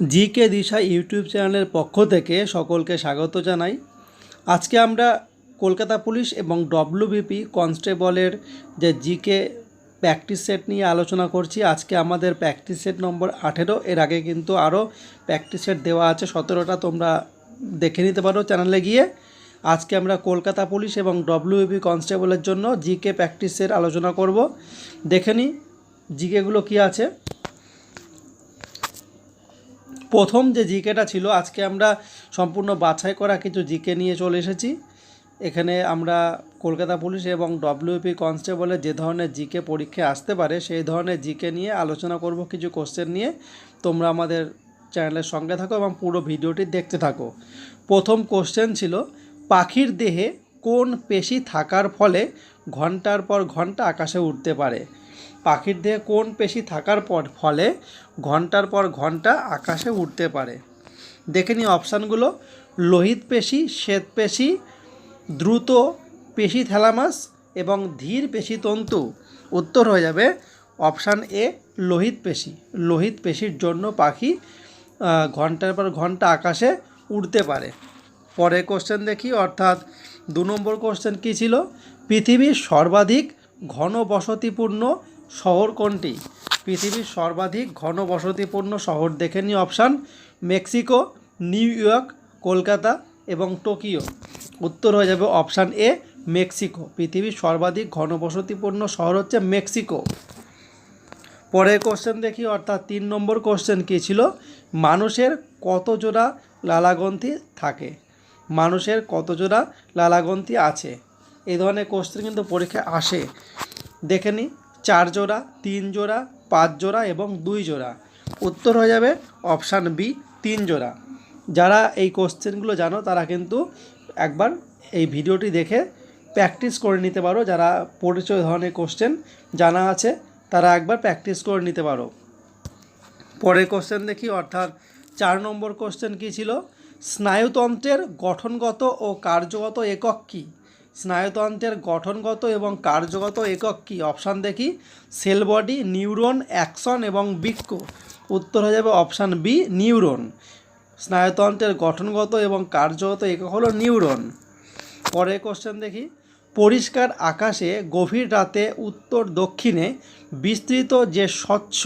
জি কে দিশা YouTube চ্যানেলের পক্ষ থেকে সকলকে স্বাগত জানাই। আজকে আমরা কলকাতা পুলিশ এবং ডব্লিউবিপি কনস্টেবলের যে জি কে প্র্যাকটিস সেট নিয়ে আলোচনা করছি, আজকে আমাদের প্র্যাকটিস সেট নম্বর আঠেরো। এর আগে কিন্তু আরও প্র্যাকটিস সেট দেওয়া আছে, সতেরোটা তোমরা দেখে নিতে পারো চ্যানেলে গিয়ে। আজকে আমরা কলকাতা পুলিশ এবং ডব্লিউবিপি কনস্টেবলের জন্য জি কে প্র্যাকটিস সেট আলোচনা করব। দেখে নিই জিকেগুলো কী আছে। প্রথম যে জিকেটা ছিল, আজকে আমরা সম্পূর্ণ বাছাই করা কিছু জিকে নিয়ে চলে এসেছি। এখানে আমরা কলকাতা পুলিশ এবং ডব্লিউপি কনস্টেবলের যে ধরনের জিকে পরীক্ষায় আসতে পারে, সেই ধরনের জিকে নিয়ে আলোচনা করব কিছু কোশ্চেন নিয়ে। তোমরা আমাদের চ্যানেলের সঙ্গে থাকো এবং পুরো ভিডিওটি দেখতে থাকো। প্রথম কোশ্চেন ছিল, পাখির দেহে কোন পেশি থাকার ফলে ঘণ্টার পর ঘণ্টা আকাশে উঠতে পারে? পাখির দেহে কোন পেশি থাকার পর ফলে ঘণ্টার পর ঘণ্টা আকাশে উঠতে পারে? দেখে নিই অপশানগুলো। লোহিত পেশি, শ্বেত পেশি, দ্রুত পেশি থ্যালামাস এবং ধীর পেশি তন্তু। উত্তর হয়ে যাবে অপশান এ, লোহিত পেশি। লোহিত পেশির জন্য পাখি ঘণ্টার পর ঘণ্টা আকাশে উড়তে পারে। পরের কোশ্চেন দেখি, অর্থাৎ দু নম্বর কোশ্চেন কী ছিল? পৃথিবীর সর্বাধিক ঘনবসতিপূর্ণ শহর কোনটি? পৃথিবীর সর্বাধিক ঘন বসতিপূর্ণ শহর দেখে নিই option, Mexico, New York, Kolkata এবং টোকিও। উত্তর হয়ে যাবে অপশান এ, মেক্সিকো। পৃথিবীর সর্বাধিক ঘনবসতিপূর্ণ শহর হচ্ছে মেক্সিকো। পরের কোশ্চেন দেখি, অর্থাৎ তিন নম্বর কোশ্চেন কী ছিল? মানুষের কত জোড়া লালাগ্রন্থি থাকে? মানুষের কত জোড়া লালাগ্রন্থি আছে? এই ধরনের কোশ্চেন কিন্তু পরীক্ষায় আসে। দেখে নিই চার জোড়া, তিন জোড়া, পাঁচ জোড়া এবং দুই জোড়া। উত্তর হয়ে যাবে অপশান বি তিন জোড়া। যারা এই কোশ্চেনগুলো জানো, তারা কিন্তু একবার এই ভিডিওটি দেখে প্র্যাকটিস করে নিতে পারো। যারা পরিচয় ধরনের কোশ্চেন জানা আছে, তারা একবার প্র্যাকটিস করে নিতে পারো। পরের কোশ্চেন দেখি, অর্থাৎ চার নম্বর কোশ্চেন কী ছিল? স্নায়ুতন্ত্রের গঠনগত ও কার্যগত একক কী? স্নায়ুতন্ত্রের গঠনগত এবং কার্যগত একক কী? অপশান দেখি। সেল বডি, নিউরন, অ্যাকশন এবং বৃক্ক। উত্তর হয়ে যাবে অপশান বি, নিউরন। স্নায়ুতন্ত্রের গঠনগত এবং কার্যগত একক হলো নিউরন। পরের কোশ্চেন দেখি। পরিষ্কার আকাশে গভীর রাতে উত্তর দক্ষিণে বিস্তৃত যে স্বচ্ছ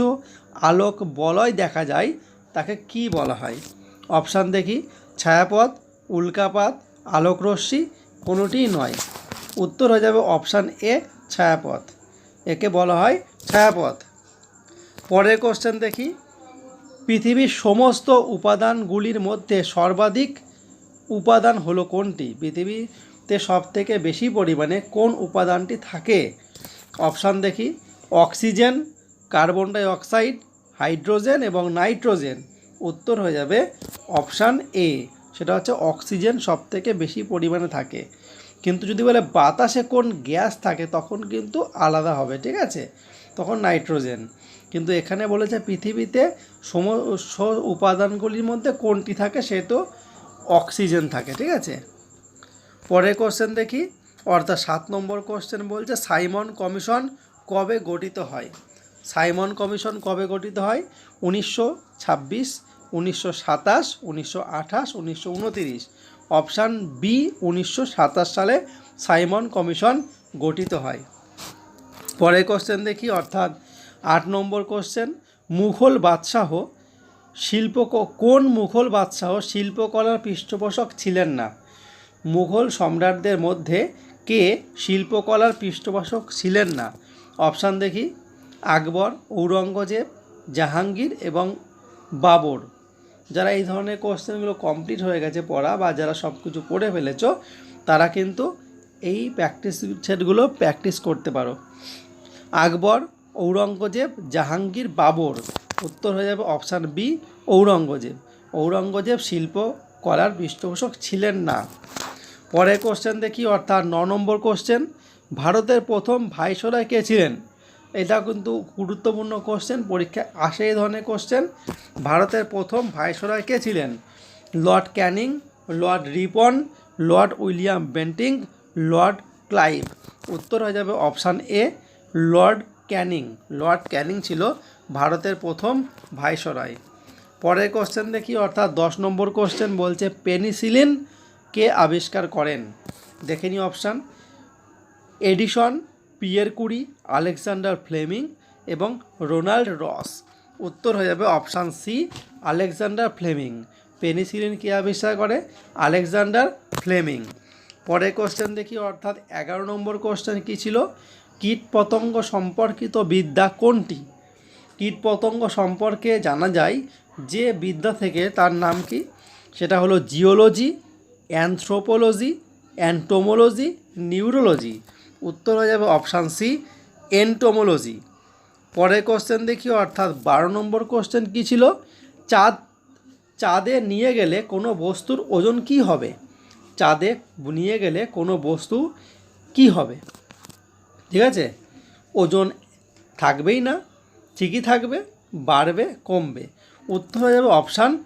আলোক বলয় দেখা যায়, তাকে কি বলা হয়? অপশান দেখি। ছায়াপথ, উল্কাপাত, আলোকরশ্মি কোনোটিই নয়। উত্তর হয়ে যাবে অপশান এ, ছায়াপথ। একে বলা হয় ছায়াপথ। পরের কোশ্চেন দেখি। পৃথিবীর সমস্ত উপাদানগুলির মধ্যে সর্বাধিক উপাদান হলো কোনটি? পৃথিবীতে সবথেকে বেশি পরিমাণে কোন উপাদানটি থাকে? অপশান দেখি, oxygen, carbon dioxide hydrogen এবং নাইট্রোজেন। উত্তর হয়ে যাবে অপশান এ। সেটা হচ্ছে অক্সিজেন সবথেকে বেশি পরিমাণে থাকে। কিন্তু যদি বলে বাতাসে কোন গ্যাস থাকে, তখন কিন্তু আলাদা হবে, ঠিক আছে? তখন নাইট্রোজেন। কিন্তু এখানে বলেছে পৃথিবীতে সম, স- উপাদানগুলির মধ্যে কোনটি থাকে সে তো অক্সিজেন থাকে, ঠিক আছে? পরের কোশ্চেন দেখি। অর্থাৎ সাত নম্বর কোশ্চেন বলছে, সাইমন কমিশন কবে গঠিত হয়? সাইমন কমিশন কবে গঠিত হয়? উনিশশো ছাব্বিশ উনিশশো সাতাশ, উনিশশো আঠাশ, উনিশশো উনতিরিশ। অপশান বি, উনিশশো সাতাশ সালে সাইমন কমিশন গঠিত হয়। পরের কোশ্চেন দেখি, অর্থাৎ আট নম্বর কোশ্চেন মুঘল বাদশাহ শিল্প কোন মুঘল বাদশাহ শিল্পকলার পৃষ্ঠপোষক ছিলেন না? মুঘল সম্রাটদের মধ্যে কে শিল্পকলার পৃষ্ঠপোষক ছিলেন না? অপশান দেখি, আকবর, ঔরঙ্গজেব, জাহাঙ্গীর এবং বাবর। যারা এই ধরনের কোশ্চেনগুলো কমপ্লিট হয়ে গেছে পড়া বা যারা সব কিছু পড়ে ফেলেছ, তারা কিন্তু এই প্র্যাকটিস সেটগুলো প্র্যাকটিস করতে পারো। আকবর, ঔরঙ্গজেব, জাহাঙ্গীর, বাবর। উত্তর হয়ে যাবে অপশান বি ঔরঙ্গজেব। ঔরঙ্গজেব শিল্প, কলার পৃষ্ঠপোষক ছিলেন না। পরের কোশ্চেন দেখি, অর্থাৎ ন নম্বর কোশ্চেন ভারতের প্রথম ভাইসরয় কে ছিলেন? এটা কিন্তু গুরুত্বপূর্ণ কোশ্চেন পরীক্ষায় আসে এই ধরনের কোশ্চেন ভারতের প্রথম ভাইসরয় কে ছিলেন? Lord Canning, Lord Ripon, Lord William Bentinck, Lord Clive. উত্তর হয়ে যাবে option A, Lord Canning. Lord Canning ছিল ভারতের প্রথম ভাইসরয়। পরের কোশ্চেন দেখি, অর্থাৎ দশ নম্বর কোশ্চেন বলছে, পেনিসিলিন কে আবিষ্কার করেন? দেখে নি option. Edison Pierre Curie Alexander Fleming এবং রোনাল্ড রস। উত্তর হয়ে যাবে option C Alexander Fleming. Penicillin কে আবিষ্কার করে? Alexander Fleming. পরের কোশ্চেন দেখি, অর্থাৎ এগারো নম্বর কোশ্চেন কী ছিল? কীট পতঙ্গ সম্পর্কিত বিদ্যা কোনটি? কীট পতঙ্গ সম্পর্কে জানা যায় যে বিদ্যা থেকে তার নাম কি? সেটা হলো জিওলজি, অ্যানথ্রোপোলজি, অ্যান্টোমোলজি, নিউরোলজি। উত্তর হয়ে যাবে অপশান সি এন্টোমোলজি পরের কোশ্চেন দেখি, অর্থাৎ বারো নম্বর কোশ্চেন কী ছিল? চাঁদ, চাঁদে নিয়ে গেলে কোনো বস্তুর ওজন কি হবে? চাঁদে নিয়ে গেলে কোনো বস্তু কি হবে? ঠিক আছে? ওজন থাকবেই না, ঠিকই থাকবে, বাড়বে, কমবে। উত্তর হয়ে যাবে অপশান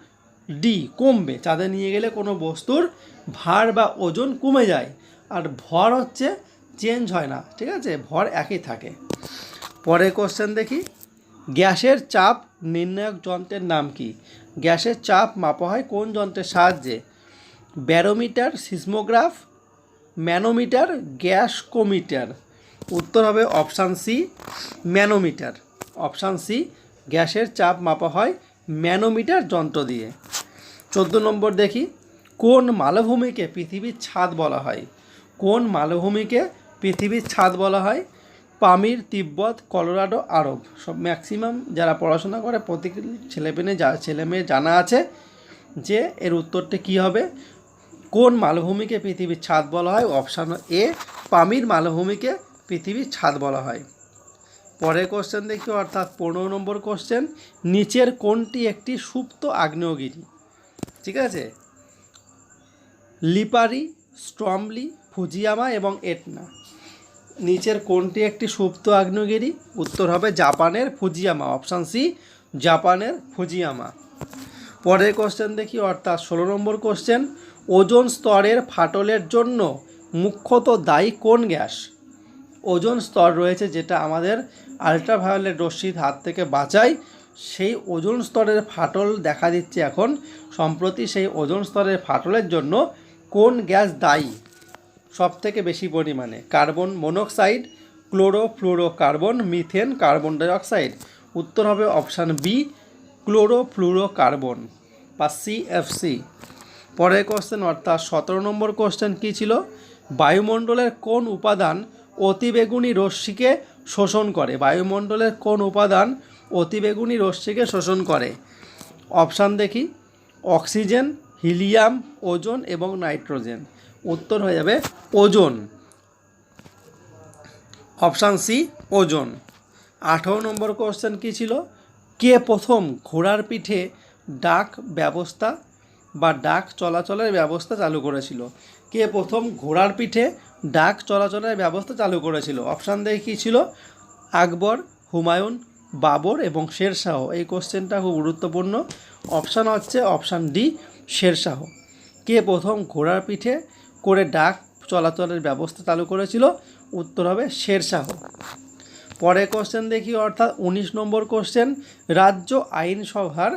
ডি কমবে। চাঁদে নিয়ে গেলে কোনো বস্তুর ভার বা ওজন কমে যায়। আর ভর হচ্ছে চেঞ্জ হয় না, ঠিক আছে? ভর একই থাকে। পরের কোশ্চেন দেখি। গ্যাসের চাপ নির্ণায়ক যন্ত্রের নাম কি? গ্যাসের চাপ মাপা হয় কোন যন্ত্রের সাহায্যে? ব্যারোমিটার, সিসমোগ্রাফ, ম্যানোমিটার গ্যাস কোমিটার উত্তর হবে option C manometer. Option C গ্যাসের চাপ মাপা হয় ম্যানোমিটার যন্ত্র দিয়ে। চোদ্দ নম্বর দেখি। কোন মালভূমিকে পৃথিবীর ছাদ বলা হয়? কোন মালভূমিকে পৃথিবীর ছাদ বলা হয়, পামির, তিব্বত, কলোরাডো, আরব। সব ম্যাক্সিমাম যারা পড়াশোনা করে প্রতি ছেলেমেয়ে যা ছেলেমেয়ে জানা আছে যে এর উত্তরটি কী হবে? কোন মালভূমিকে পৃথিবীর ছাদ বলা হয়? অপশান এ পামির মালভূমিকে পৃথিবীর ছাদ বলা হয়। পরের কোশ্চেন দেখি, অর্থাৎ পনেরো নম্বর কোশ্চেন নিচের কোনটি একটি সুপ্ত আগ্নেয়গিরি? ঠিক আছে? লিপারি স্ট্রমলি ফুজিয়ামা এবং এটনা। নিচের কোনটি একটি সুপ্ত আগ্নেয়গিরি? উত্তর হবে জাপানের ফুজিয়ামা, অপশান সি, জাপানের ফুজিয়ামা। পরের কোশ্চেন দেখি, অর্থাৎ ষোলো নম্বর কোশ্চেন ওজন স্তরের ফাটলের জন্য মুখ্যত দায়ী কোন গ্যাস? ওজন স্তর রয়েছে যেটা আমাদের আলট্রাভায়োলেট রশ্মির হাত থেকে বাঁচায়, সেই ওজন স্তরের ফাটল দেখা দিচ্ছে এখন। সম্প্রতি সেই ওজন স্তরের ফাটলের জন্য কোন গ্যাস দায়ী? সব থেকে বেশি পরিমাণে। Carbon monoxide chlorofluorocarbon methane carbon dioxide উত্তর হবে option B chlorofluorocarbon বা সিএফসি পরের কোশ্চেন অর্থাৎ সতেরো নম্বর কোশ্চেন কী ছিল? বায়ুমণ্ডলের কোন উপাদান অতিবেগুনি রশ্মিকে শোষণ করে? বায়ুমণ্ডলের কোন উপাদান অতিবেগুনি রশ্মিকে শোষণ করে? অপশান দেখি। অক্সিজেন, হিলিয়াম, ওজন এবং নাইট্রোজেন। উত্তর হয়ে যাবে ওজোন। Option C ozone. আঠারো নম্বর কোশ্চেন কী ছিল? কে প্রথম ঘোড়ার পিঠে ডাক ব্যবস্থা বা ডাক চলাচলের ব্যবস্থা চালু করেছিল? কে প্রথম ঘোড়ার পিঠে ডাক চলাচলের ব্যবস্থা চালু করেছিল? অপশান দেখে কী ছিল? আকবর, হুমায়ুন, বাবর এবং শেরশাহ। এই কোশ্চেনটা খুব গুরুত্বপূর্ণ। অপশান হচ্ছে অপশান ডি শেরশাহ। কে প্রথম ঘোড়ার পিঠে করে ডাক চলাচলের ব্যবস্থা চালু করেছিল। উত্তর হবে শেরশাহ। পরের কোশ্চেন দেখি, অর্থাৎ উনিশ নম্বর কোশ্চেন রাজ্য আইনসভার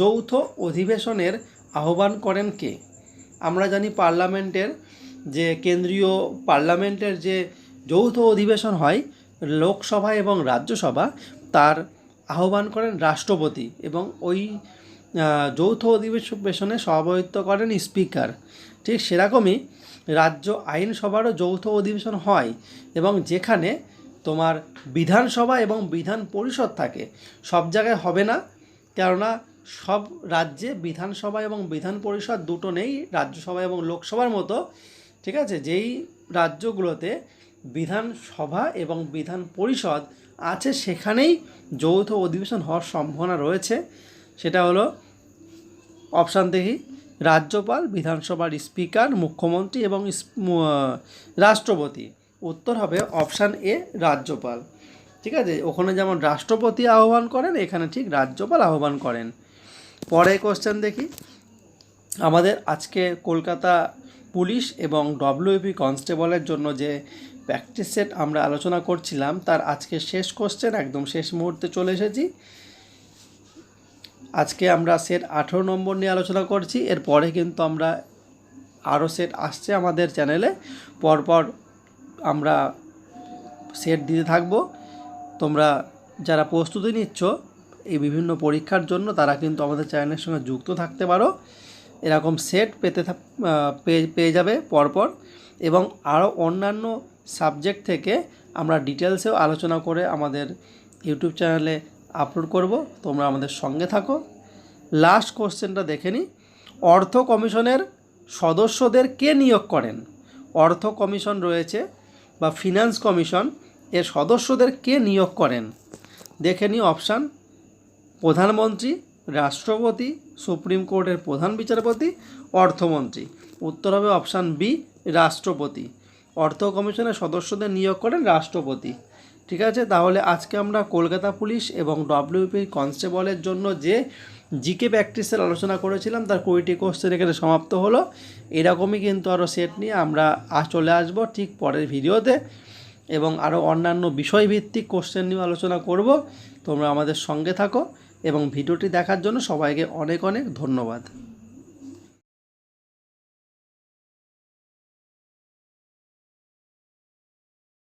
যৌথ অধিবেশনের আহ্বান করেন কে? আমরা জানি পার্লামেন্টের যে কেন্দ্রীয় পার্লামেন্টের যে যৌথ অধিবেশন হয়, লোকসভা এবং রাজ্যসভা, তার আহ্বান করেন রাষ্ট্রপতি এবং ওই যৌথ অধিবেশনে সভাপতিত্ব করেন স্পিকার। ঠিক সেরকমই রাজ্য আইনসভারও যৌথ অধিবেশন হয় এবং যেখানে তোমার বিধানসভা এবং বিধান পরিষদ থাকে। সব জায়গায় হবে না, কেননা সব রাজ্যে বিধানসভা এবং বিধান পরিষদ দুটো নেই, রাজ্যসভা এবং লোকসভার মতো। ঠিক আছে? যেই রাজ্যগুলোতে বিধানসভা এবং বিধান পরিষদ আছে, সেখানেই যৌথ অধিবেশন হওয়ার সম্ভাবনা রয়েছে। সেটা হলো অপশান দেখি। রাজ্যপাল, বিধানসভার স্পিকার, মুখ্যমন্ত্রী এবং রাষ্ট্রপতি। উত্তর হবে অপশান এ, রাজ্যপাল। ঠিক আছে? ওখানে যেমন রাষ্ট্রপতি আহ্বান করেন, এখানে ঠিক রাজ্যপাল আহ্বান করেন। পরে কোশ্চেন দেখি। আমাদের আজকে কলকাতা পুলিশ এবং ডব্লিউপি কনস্টেবলের জন্য যে প্র্যাকটিস সেট আমরা আলোচনা করছিলাম, তার আজকে শেষ কোশ্চেন একদম শেষ মুহূর্তে চলে এসেছি। আজকে আমরা সেট আঠেরো নম্বর নিয়ে আলোচনা করছি। এরপরে কিন্তু আমরা আরও সেট আসছে আমাদের চ্যানেলে পরপর আমরা সেট দিতে থাকব। তোমরা যারা প্রস্তুতি নিচ্ছ এই বিভিন্ন পরীক্ষার জন্য, তারা কিন্তু আমাদের চ্যানেলের সঙ্গে যুক্ত থাকতে পারো। এরকম সেট পেতে পেয়ে যাবে পরপর। এবং আরও অন্যান্য সাবজেক্ট থেকে আমরা ডিটেলসেও আলোচনা করে আমাদের ইউটিউব চ্যানেলে আপলোড করব। তোমরা আমাদের সঙ্গে থাকো। লাস্ট কোশ্চেনটা দেখে নিই অর্থ কমিশনের সদস্যদের কে নিয়োগ করেন? অর্থ কমিশন রয়েছে বা ফিনান্স কমিশন, এর সদস্যদের কে নিয়োগ করেন? দেখে নিই অপশান প্রধানমন্ত্রী, রাষ্ট্রপতি, সুপ্রিম কোর্টের প্রধান বিচারপতি, অর্থমন্ত্রী। উত্তর হবে অপশান বি রাষ্ট্রপতি। অর্থ কমিশনের সদস্যদের নিয়োগ করেন রাষ্ট্রপতি। ঠিক আছে? তাহলে আজকে আমরা কলকাতা পুলিশ এবং ডব্লিউপি কনস্টেবলের জন্য যে জিকে প্র্যাকটিসের আলোচনা করেছিলাম, তার কুড়িটি কোশ্চেন এখানে সমাপ্ত হলো। এরকমই কিন্তু আরও সেট নিয়ে আমরা আজ চলে আসব ঠিক পরের ভিডিওতে এবং আরও অন্যান্য বিষয়ভিত্তিক কোশ্চেন নিয়ে আলোচনা করব। তোমরা আমাদের সঙ্গে থাকো এবং ভিডিওটি দেখার জন্য সবাইকে অনেক অনেক ধন্যবাদ।